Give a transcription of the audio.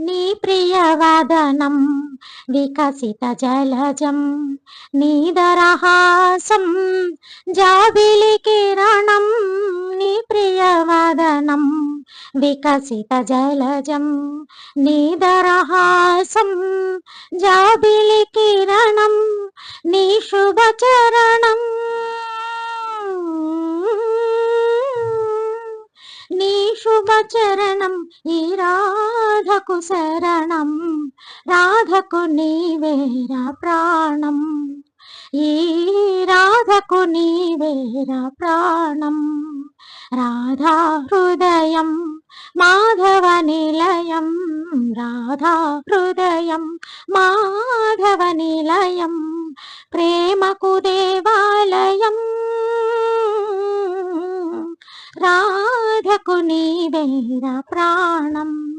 నీ ప్రియవదనం వికసిత జలజం నీదరహాసం జాబిలి కిరణం నీ ప్రియవదనం వికసిత జలజం నీదరహాసం జాబిలి కిరణం నీ శుభచరణం. నీ శుభచరణం ఈ రాధకు శరణం రాధకు నీవేరా ప్రాణం ఈ రాధకు నీవేరా ప్రాణం. రాధా హృదయం మాధవ నిలయం రాధా హృదయం మాధవ నిలయం ప్రేమకు దేవాలయం. రా రాధకు నీవేరా ప్రాణం.